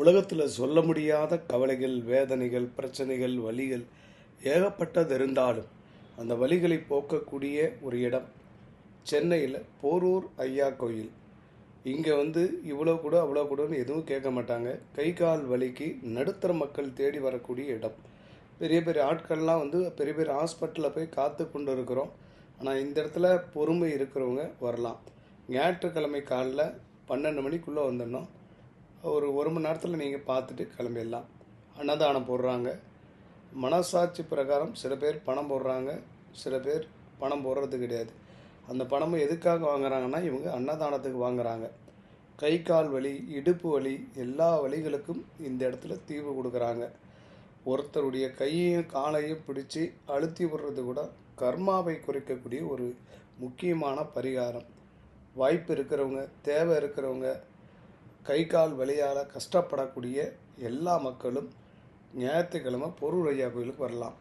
உலகத்தில் சொல்ல முடியாத கவலைகள் வேதனைகள் பிரச்சனைகள் வலிகள் ஏகப்பட்டது இருந்தாலும் அந்த வலிகளை போக்கக்கூடிய ஒரு இடம் சென்னையில் போரூர் ஐயா கோயில். இங்கே வந்து இவ்வளோ கூட அவ்வளோ கூடன்னு எதுவும் கேட்க மாட்டாங்க. கை கால் வலிக்கு நடுத்தர மக்கள் தேடி வரக்கூடிய இடம். பெரிய பெரிய ஆட்கள்லாம் வந்து பெரிய பெரிய ஹாஸ்பிட்டலில் போய் காத்து கொண்டு இருக்கிறோம். ஆனால் இந்த இடத்துல பொறுமை இருக்கிறவங்க வரலாம். ஞாயிற்றுக்கிழமை காலைல பன்னெண்டு மணிக்குள்ளே வந்துடணும். ஒரு ஒரு மணி நேரத்தில் நீங்கள் பார்த்துட்டு கிளம்பிடலாம். அன்னதானம் போடுறாங்க. மனசாட்சி பிரகாரம் சில பேர் பணம் போடுறாங்க. சில பேர் பணம் போடுறது கிடையாது. அந்த பணமும் எதுக்காக வாங்குறாங்கன்னா இவங்க அன்னதானத்துக்கு வாங்குறாங்க. கை கால் வலி இடுப்பு வலி எல்லா வலிகளுக்கும் இந்த இடத்துல தீர்வு கொடுக்குறாங்க. ஒருத்தருடைய கையையும் காலையும் பிடிச்சி அழுத்தி விடுறது கூட கர்மாவை குறைக்கக்கூடிய ஒரு முக்கியமான பரிகாரம். வாய்ப்பு இருக்கிறவங்க தேவை இருக்கிறவங்க கை கால் வலியால் கஷ்டப்படக்கூடிய எல்லா மக்களும் ஞாயிற்றுக்கிழமை பொருள் ஐயா கோயிலுக்கு வரலாம்.